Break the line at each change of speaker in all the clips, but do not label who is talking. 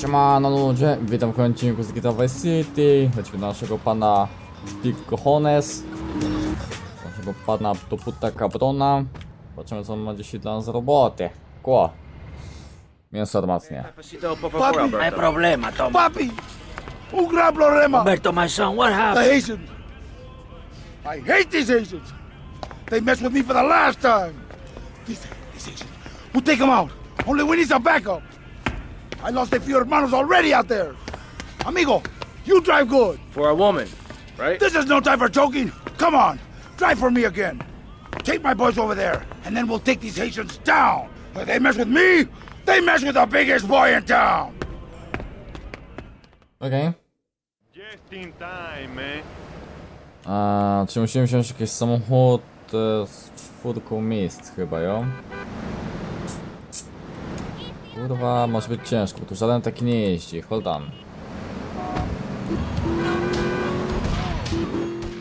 Siemano ludzie, witam w kolejnym odcinku z Vice City. Lecimy do naszego pana Big Cojones. Naszego pana Toputa Cabrona. Zobaczymy co on ma dzisiaj dla nas roboty. Kło. Mięso armatnie.
Papi. Hay problema, toma. Papi, un gran problema.
Alberto, my son, what
The
happened?
Haitians. I hate these Haitians. They messed with me for the last time. These, these Haitians. We'll take them out. Only we need some backup. I lost a few hermanos already out there. Amigo, you drive good.
For a woman, right?
This is no time for joking. Come on, drive for me again. Take my boys over there, and then we'll take these Haitians down. If they mess with me, they mess with the biggest boy in town.
Okej.
Just in time, man.
A Czy musimy wziąć jakiś samochód e, z czwórką miejsc chyba, jo? Kurwa, może być ciężko, tu żaden taki nie jeździ. Hold on.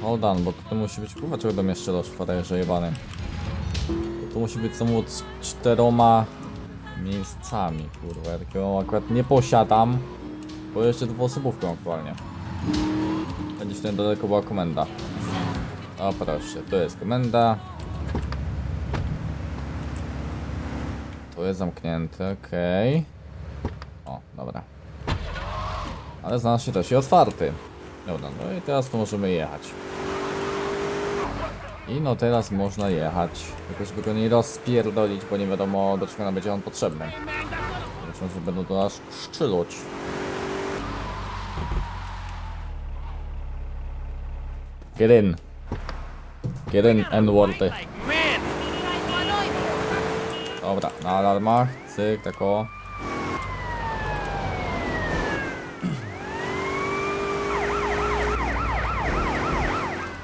Hold on, bo to musi być... Kurwa, czego do mnie strzelasz, frajerze jebany? To musi być samochód z czteroma miejscami, kurwa. Ja takiego akurat nie posiadam, bo jeszcze dwuosobówką aktualnie. Będzie tym daleko była komenda. O proszę, to jest komenda. Jest zamknięte, okej. O, dobra. Ale znalazł się też i otwarty. Dobra, no i teraz to możemy jechać. I no teraz można jechać. Tylko żeby go nie rozpierdolić, bo nie wiadomo do czego nam będzie on potrzebny. Zobaczymy, że będą do nas szczyluć. Get in. Get in, N-wordy. Dobra, na alarmach, cyk, tak o.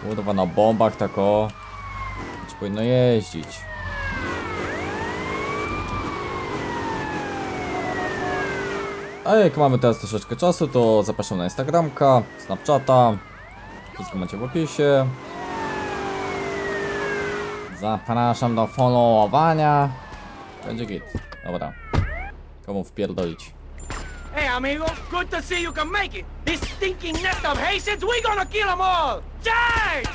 Kurwa, na bombach, tak o. Czy powinno jeździć. A jak mamy teraz troszeczkę czasu, to zapraszam na Instagramka, Snapchata. Wszystko macie w opisie. Zapraszam do followowania. Będzie git. Dobra. Komu wpierdolić?
Hey, amigo, good to see you can make it. This stinking nest of Haitians, we gonna kill them all. Charge!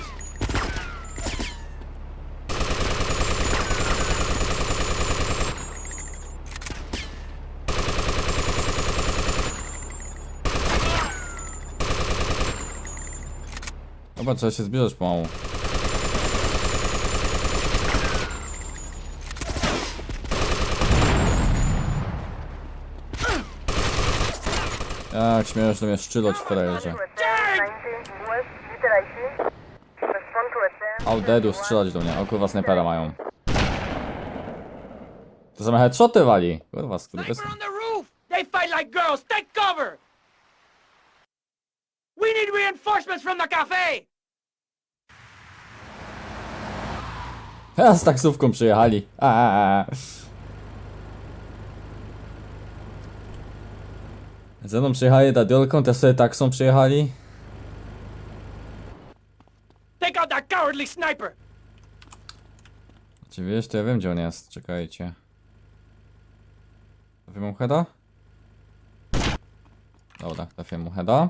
Dobra, trzeba się zbliżać pomału. Jak śmiesz do mnie szczylać w frajerze. Audedu strzelać do mnie. O kurwa snajpera mają. To same headshoty wali. Kurwa skurwysy.
They fight like girls. Take cover! We need reinforcements from the cafe!
Ja z taksówką przyjechali. Aaaa. Ze mną przyjechali Dadiolką, też sobie taksą przyjechali.
Take out that cowardly sniper!
Czy wiesz, to ja wiem gdzie on jest, czekajcie. Trafię mu heada? Dobra, trafię mu heada.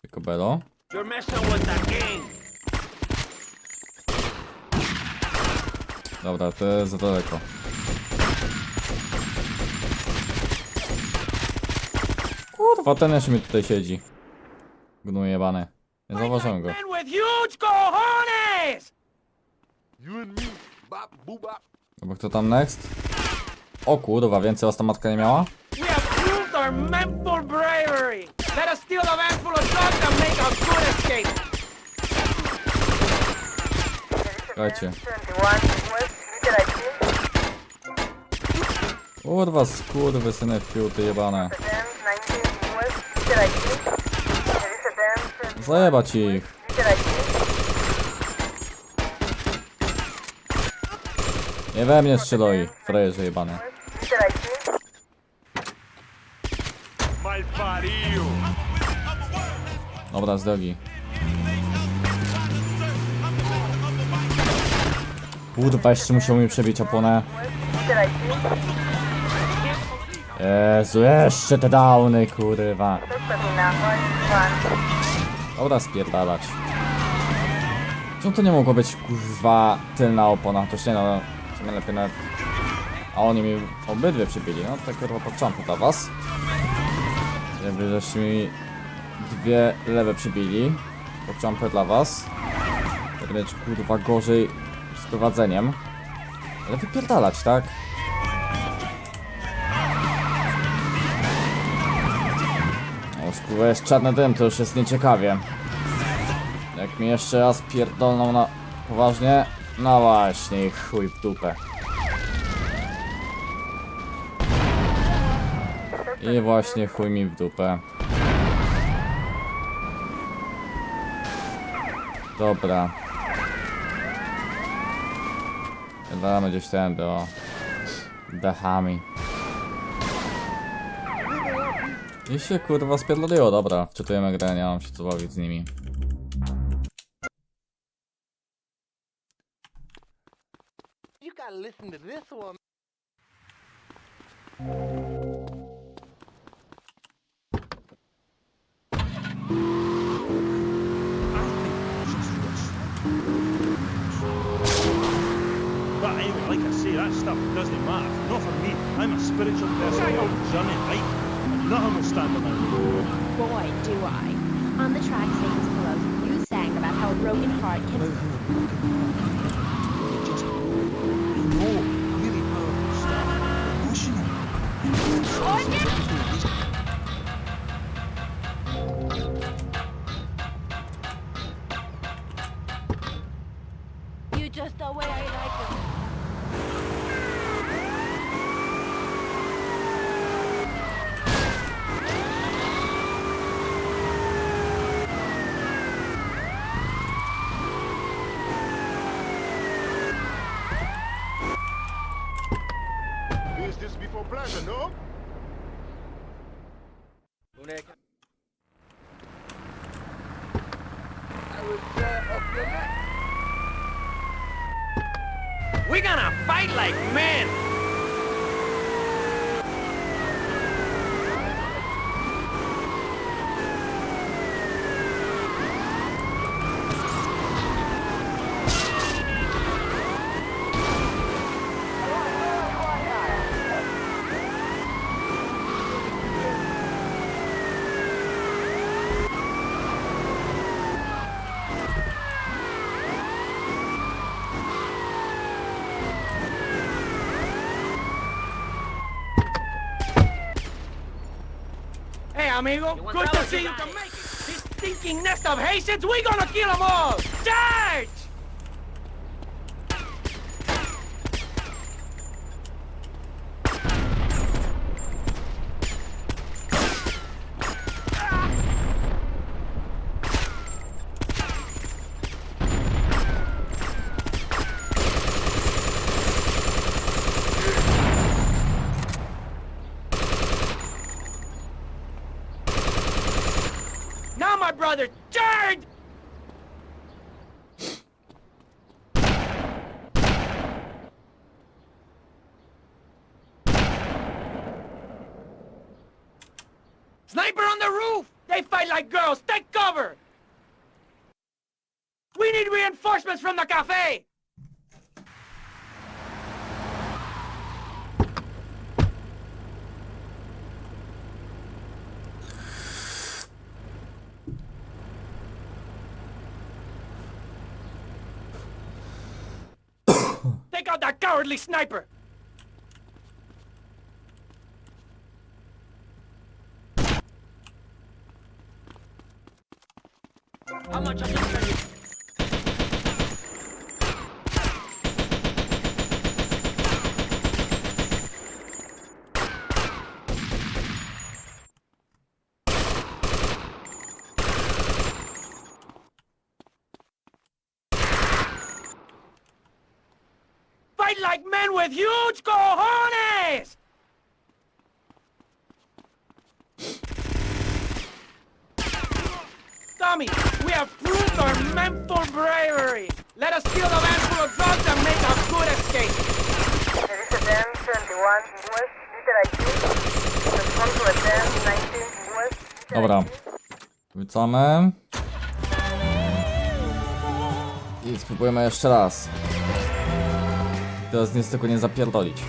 Tylko belo.
You're messing with the king.
Dobra, to jest za daleko. Kurwa, ten jeszcze mi tutaj siedzi. Gnój jebany. Nie zauważyłem go. Dobra, kto tam next? O kurwa, więcej was ta matka nie miała? Czekajcie. Kurwa, skurwy syny fiuty jebane. Zajebać ich. Nie we mnie strzeloj, frajerze jebane. Dobra, z drogi. Kurwa, jeszcze musiał mi przebić oponę. Jezu, jeszcze te downy, kurwa. Dobra, spierdalać. Czemu to nie mogło być, kurwa, tylna opona? To się no, w sumie lepiej nawet... A oni mi obydwie przybili, no to kurwa podczampu dla was. Jakby żeście mi dwie lewe przybili. Podczampu dla was. To będzie kurwa gorzej z prowadzeniem. Ale wypierdalać, tak? O już kurwa jest czarny dym, to już jest nieciekawie. Jak mi jeszcze raz pierdolną na poważnie, no właśnie, chuj w dupę. I właśnie chuj mi w dupę. Dobra. Damy gdzieś ten do dachami. I się kurwa spierdoliło, dobra. Wczytujemy grę, nie mam się co bawić z nimi.
You gotta listen to this one.
But anyway, like I say, that stuff doesn't matter. Not for me. I'm a spiritual person on a journey, right? And nothing will stand in my way.
Boy, do I. On the track Satan's Pillows, you sang about how a broken heart can...
amigo. Good to see
you
can make it. This stinking nest of Haitians, we gonna kill them all. Charge! Now, my brother, charge! Sniper on the roof! They fight like girls! Take cover! We need reinforcements from the cafe! Take out that cowardly sniper!
How much of this you?
Fight like men with huge cojones! Have proved our mental bravery. Let us steal the van full of drugs and make a good escape.
Servicio 1071 West, líder aquí.
Dobra. Wrzucamy. I spróbujemy jeszcze raz. Teraz nic tylko nie zapierdolić.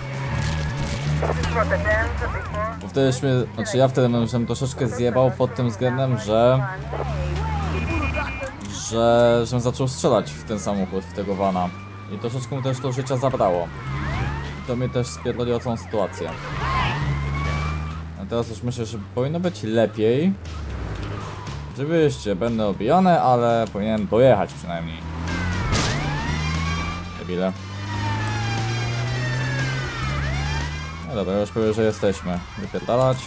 Bo wtedy znaczy ja wtedy bym troszeczkę zjebał pod tym względem, że że żebym zaczął strzelać w ten samochód, w tego vana. I troszeczkę mu też to życia zabrało. I to mnie też spierdoliło całą sytuację. A teraz już myślę, że powinno być lepiej. Oczywiście, będę obijany, ale powinien dojechać przynajmniej. Debile. No dobra, już powiem, że jesteśmy. Wypierdalać.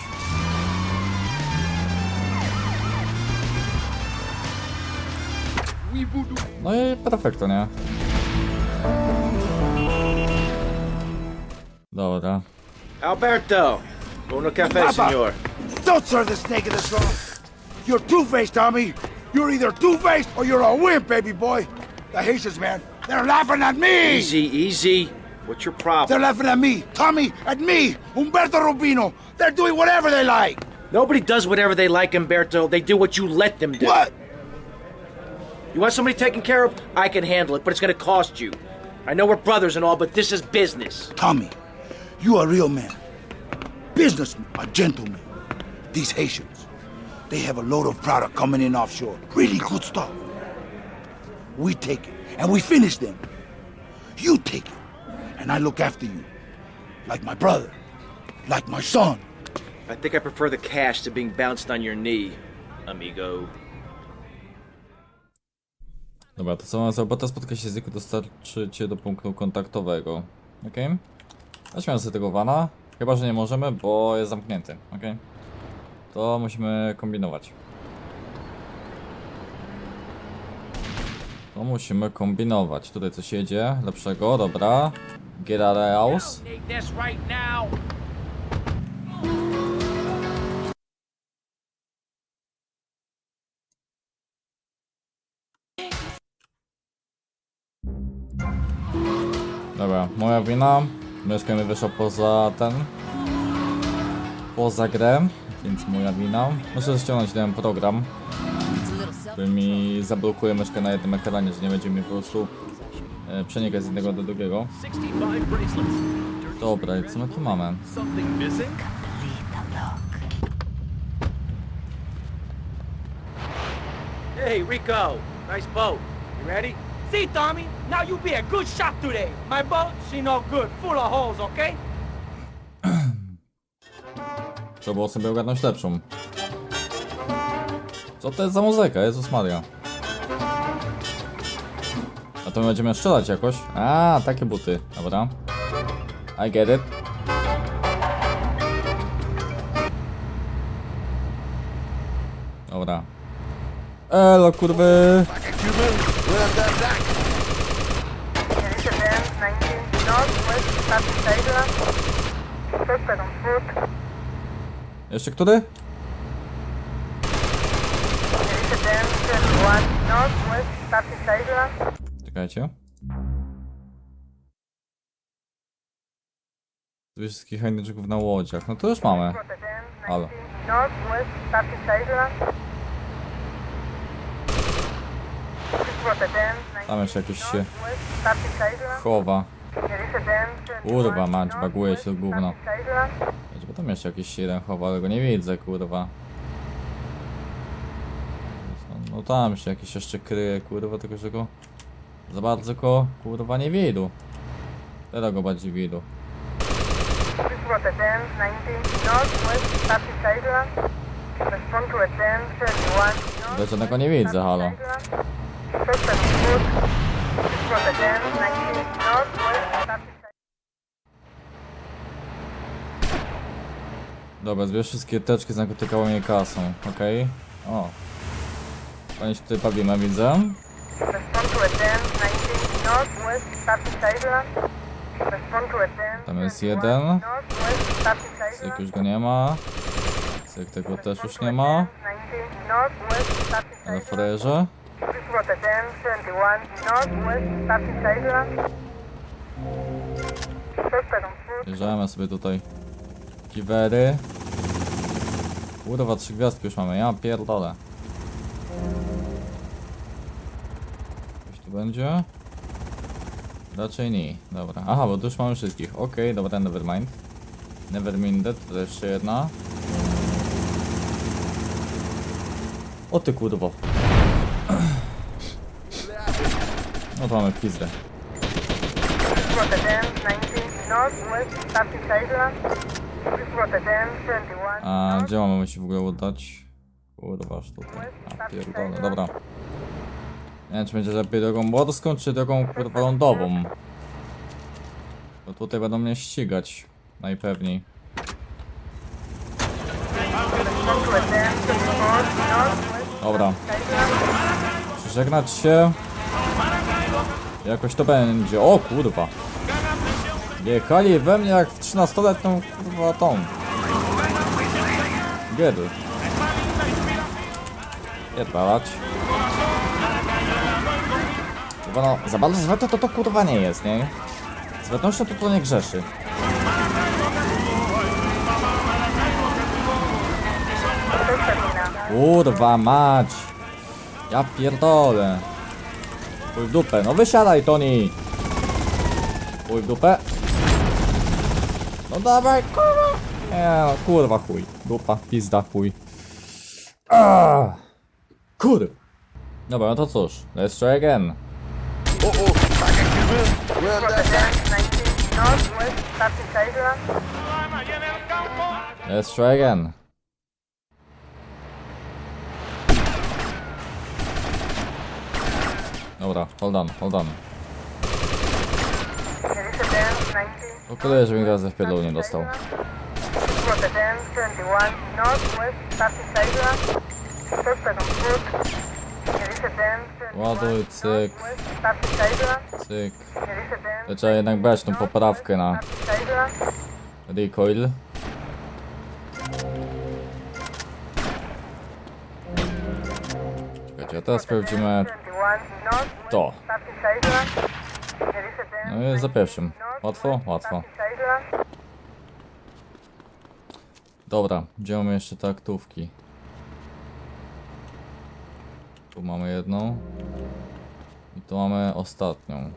No i perfekto, nie? Dobra.
Alberto! Uno café,
Papa.
senor.
Don't serve the snake in the straw. You're two-faced, Tommy. You're either two-faced or you're a wimp, baby boy. The Haitians, man, they're laughing at me.
Easy, easy. What's your problem?
They're laughing at me, Tommy, at me, Humberto Rubino. They're doing whatever they like.
Nobody does whatever they like, Umberto. They do what you let them do.
What?
You want somebody taken care of? I can handle it, but it's gonna cost you. I know we're brothers and all, but this is business.
Tommy, you are a real man. Businessman, a gentleman. These Haitians, they have a load of product coming in offshore. Really good stuff. We take it, and we finish them. You take it, and I look after you. Like my brother, like my son.
I think I prefer the cash to being bounced on your knee, amigo.
Dobra, to sama robota spotka się z niego dostarczy cię do punktu kontaktowego. Okej? Okay? Weźmiemy sobie tego. Chyba, że nie możemy, bo jest zamknięty. Okej? To musimy kombinować. To musimy kombinować. Tutaj coś jedzie. Lepszego, dobra. Gerareaus.
Need this right
wina. Myszka mi wyszła poza ten. Poza grę, więc moja wina. Muszę ściągnąć ten program, który mi zablokuje myszkę na jednym ekranie, że nie będzie mi po prostu e, przenikać z jednego do drugiego.
65 bracelets.
Dobra, i co my tu mamy?
Hey, Rico. Nice boat. You ready? See, Tommy? Now you be a good shot today. My boat, she no good. Full of holes, okay?
Trzeba było sobie ogarnąć lepszą. Co to jest za muzyka? Jezus Maria. A to my będziemy strzelać jakoś? A, takie buty. Dobra. I get it. Dobra. Elo, kurwy! Jeszcze który? Czekajcie. Jest wszystkich handliczków na łodziach. No to już mamy. Halo. Tam jeszcze jakiś się chowa. Kurwa mać, baguje się gówno. Wiecie, bo tam jeszcze jakiś jeden chowa, ale go nie widzę, kurwa. No, no tam się jakiś jeszcze kryje, kurwa, tylko że go za bardzo go, kurwa, nie widu. Teraz go bardziej widu. Widać, żadnego nie widzę, halo. Dobra, zbierz wszystkie teczki z narkotykową kasą, okej? O. Oni się tutaj bawimy, widzę. Tam jest jeden. Cyk już go nie ma. Cyk tego też już nie ma. Ale frajerze. Bierzemy sobie tutaj kiwery. Kurwa, trzy gwiazdki już mamy, ja pierdolę. Coś tu będzie? Raczej nie. Dobra. Aha, bo tu już mamy wszystkich. Okej, dobra, nevermind. Neverminded, to jeszcze jedna. O ty kurwo. No to mamy w pizdę. A gdzie mamy się w ogóle udać? Kurwa, aż tutaj. A pierdolę, dobra. Nie wiem, czy będzie lepiej drogą morską, czy drogą kurwa lądową. Bo tutaj będą mnie ścigać. Najpewniej. Dobra. Żegnać się. Jakoś to będzie. O kurwa. Jechali we mnie jak w 13-letnią kurwa tą. Gier. Pierdalać. Kurwa no, za bardzo zwetne to to kurwa nie jest, nie? Zwetnością to to nie grzeszy. Kurwa mać. Ja pierdolę. Chuj w dupę. No wysiadaj, Tony. Chuj w dupę. No dawaj, kurwa. Nie no, kurwa chuj. Dupa, pizda, chuj. Ah. Kurwa. Dobra, no to cóż. Let's try again. Let's try again. Dobra, hold on, hold on. Okuleję, żeby mi gaz w pierdolu nie dostał. Ładuj, cyk, cyk. To trzeba jednak brać tą poprawkę na recoil. Czekajcie, a teraz sprawdzimy to. No jest za pierwszym. Łatwo? Łatwo. Dobra, gdzie mamy jeszcze te aktówki? Tu mamy jedną. I tu mamy ostatnią.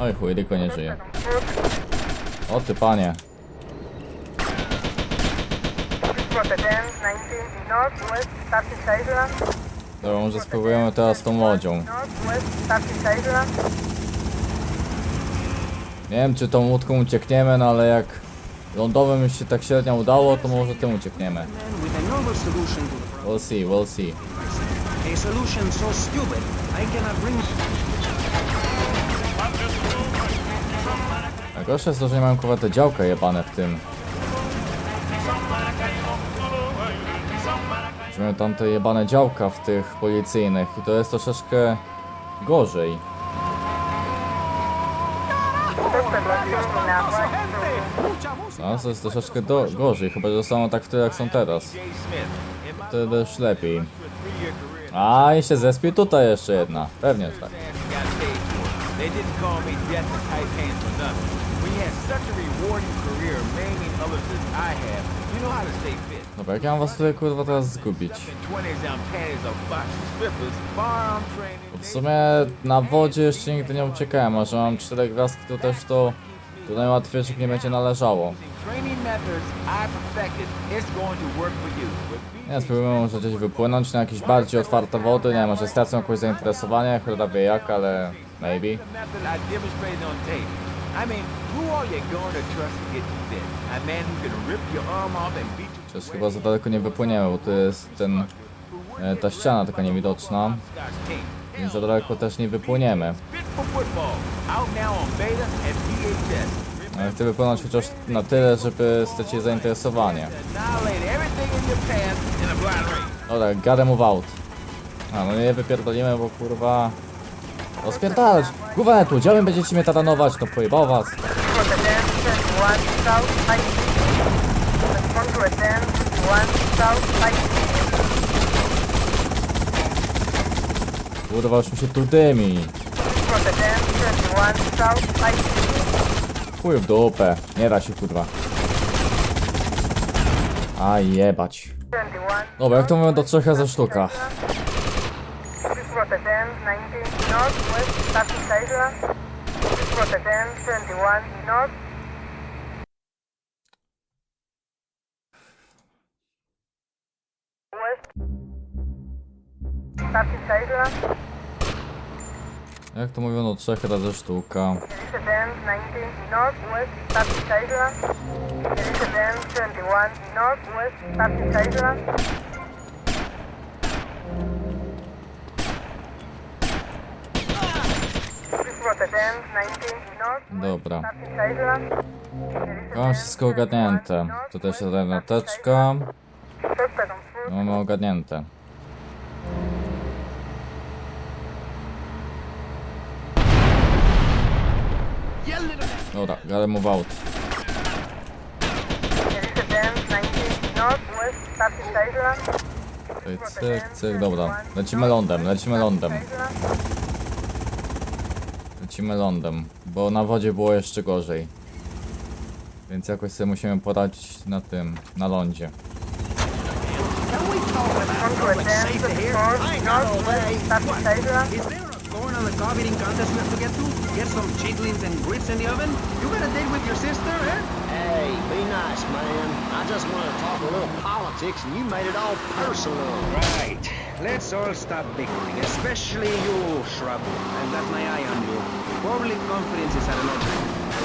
Oj chuj, Ryko nie żyje. O ty panie. Dobra, może spróbujemy teraz tą łodzią. Nie wiem czy tą łódką uciekniemy, no ale jak lądowym się tak średnio udało, to może tym uciekniemy. We'll see, we'll see.
A solution
Najgorsze jest to, że nie mam kurwa te działka jebane w tym. Że mają tam te jebane działka w tych policyjnych i to jest troszeczkę gorzej. No, to jest troszeczkę do, gorzej, chyba że zostaną tak wtedy jak są teraz. Wtedy już lepiej. A, i się zespił tutaj jeszcze jedna. Pewnie tak.
They to.
Dobra, jak ja mam was tutaj kurwa teraz zgubić?
Stuck in 20s down panties of boxy strippers, firearm training.
W sumie na wodzie jeszcze nigdy nie uciekałem, a że mam cztery gwiazdki to też to do najłatwiejszych nie będzie należało. Nie, spróbujemy może gdzieś wypłynąć na jakieś bardziej otwarte wody, nie wiem, może stracę jakieś zainteresowanie, cholera wie jak, ale maybe.
I mean, who are you going to trust to get you fit? A man who can rip your arm off and beat to
Przecież chyba za daleko nie wypłyniemy, bo tu jest ten, e, ta ściana taka niewidoczna, więc za daleko też nie wypłyniemy. Chcę wypłynąć chociaż na tyle, żeby stracić zainteresowanie. Dobra, gotta move out. A, no nie wypierdolimy, bo kurwa... Rozpierdalać! Głowę tu, działem będziecie mnie taranować, no pojebał was. Kurwa, już mi się tu dymi. Chuj w dupę. Nie da się kurwa. A jebać. Dobra, jak to mówią do trzech za sztuka. Jak to mówią do trzech razy sztuka. Dobra. Mam wszystko ogarnięte. To też jedna teczka. Mamy ogarnięte. Dobra, move out. Tutaj cyk, cyk, dobra. Lecimy lądem, lecimy lądem. Lecimy lądem, bo na wodzie było jeszcze gorzej. Więc jakoś sobie musimy poradzić na tym, na lądzie.
Going on the eating contest we have to get to? Get some chitlins and grits in the oven? You got a date with your sister, eh?
Hey, be nice, man. I just want to talk a little politics, and you made it all personal.
Right. Let's all stop bickering, especially you, Shrub. I've got my eye on you. Public confidence is at an end.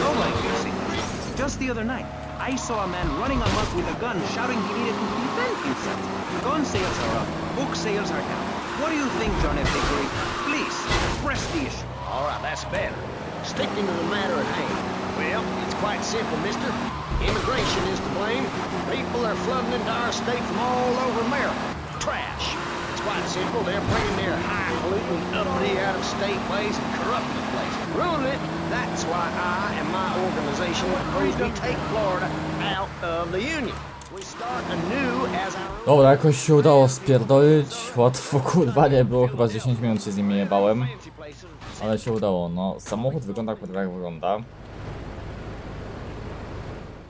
No like your secret. Just the other night, I saw a man running amok with a gun, shouting he needed to defend himself. Gun sales are up. Book sales are down. What do you think, John F. Dickory? Please, press the issue.
All right, that's better. Sticking to the matter at hand. Well, it's quite simple, mister. Immigration is to blame. People are flooding into our state from all over America. Trash. It's quite simple. They're bringing their high-polluting, uppity, out-of-state ways and corrupting the place. Ruining it. That's why I and my organization propose we take Florida out of the Union. We start anew as our own...
Dobra, jakoś się udało spierdolić. Łatwo kurwa nie było, chyba 10 minut się z nimi jebałem. Ale się udało, no. Samochód wygląda kurwa jak wygląda.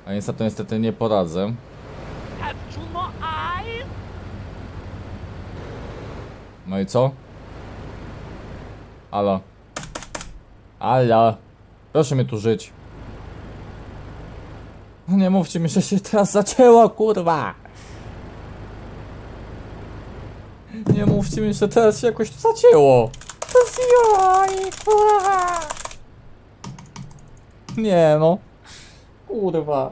A niestety, niestety nie poradzę. No i co? Alo. Alo. Proszę mnie tu żyć. No nie mówcie mi, że się teraz zaczęło, kurwa! Nie mówcie mi, że teraz się jakoś to zacięło! To! Nie no. Kurwa.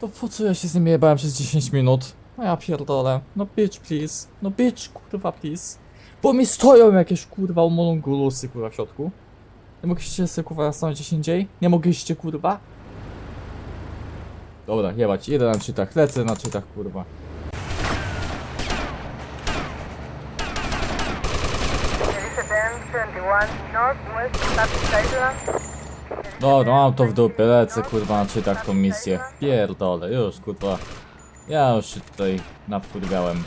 To po co ja się z nimi jebałem przez 10 minut? No ja pierdolę. No bitch please. No bitch kurwa please. Bo mi stoją jakieś kurwa umolongulusy kurwa w środku. Nie mogliście sobie kurwa stanąć gdzieś indziej? Nie mogliście kurwa? Dobra, jebać, idę na czytach, lecę na czytach kurwa. Dobra, mam to w dupie, lecę kurwa na czytach tą misję. Pierdolę, już kurwa. Ja już się tutaj nawkurwiałem.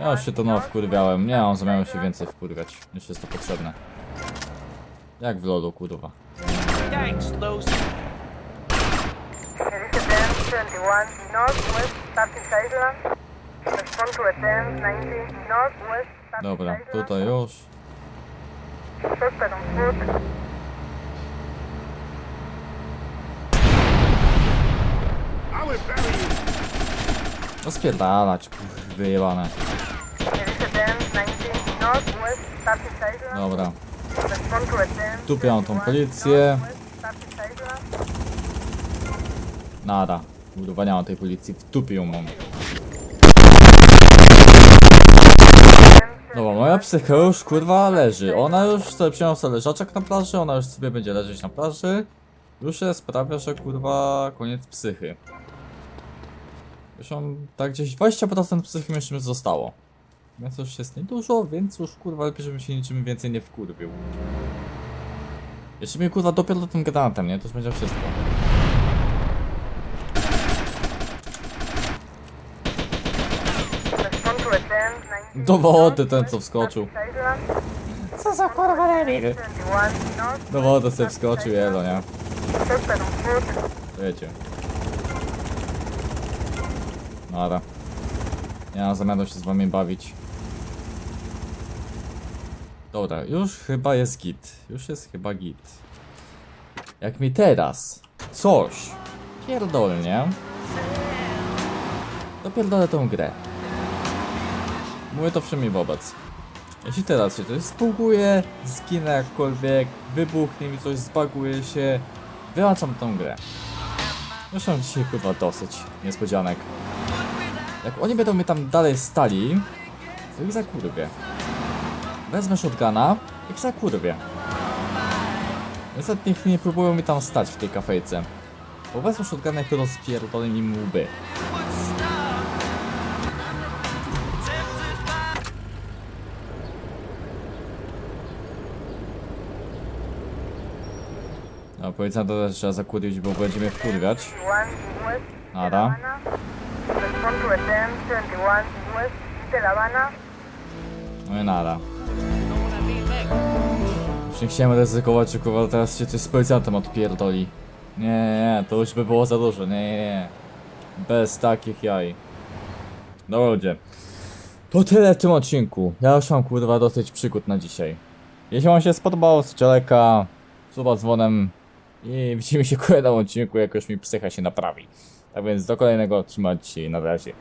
Ja już się to nawkurwiałem, nie mam zamiaru się więcej wkurwiać, już jest to potrzebne. Jak w lolu kurwa.
Thanks, Lucy.
Dobra, tutaj już. No spierdalać, kurwa, wyjebane. Dobra, tupią tą policję. Nada. Mam tej policji, w dupie ją mam. Psycha już kurwa leży. Ona już sobie przyniosła leżaczek na plaży, ona już sobie będzie leżeć na plaży. Już się sprawia, że kurwa koniec psychy. Już mam tak gdzieś 20% psychy jeszcze mi zostało. Więc już jest niedużo, więc już kurwa lepiej, żebym się niczym więcej nie wkurwił. Jeszcze mnie kurwa dopiero tym granatem, nie? To już będzie wszystko. Do wody ten co wskoczył. Co za kurwa debil? Do wody sobie wskoczył, jelo, nie? Wiecie. Nara. Nie mam zamiaru się z wami bawić. Dobra, już chyba jest git. Już jest chyba git. Jak mi teraz coś pierdolnie, to pierdolę tą grę. Mówię to wszemi wobec. Jeśli teraz się coś spuguje, zginę jakkolwiek, wybuchnie mi coś, zbaguje się, wyłączam tą grę. Mam dzisiaj chyba dosyć niespodzianek. Jak oni będą mnie tam dalej stali, to ich zakurwię. Wezmę shotguna, ich zakurwię. Niestety niech nie próbują mi tam stać w tej kafejce. Bo wezmę shotguna i to rozpierdolę im łby. No, policjant to też trzeba zakurwić, bo będziemy wkurwiać. Nada. No i nada. Już nie chciałem ryzykować, kurwa teraz się coś z policjantem odpierdoli. Nie, nie, nie, to już by było za dużo, nie, nie, nie. Bez takich jaj. No ludzie. To tyle w tym odcinku. Ja już mam kurwa dosyć przygód na dzisiaj. Jeśli wam się spodobało, strzeleka, suba dzwonem i widzimy się w kolejnym odcinku, jak już mi psycha się naprawi. Tak więc do kolejnego, trzymajcie się, na razie.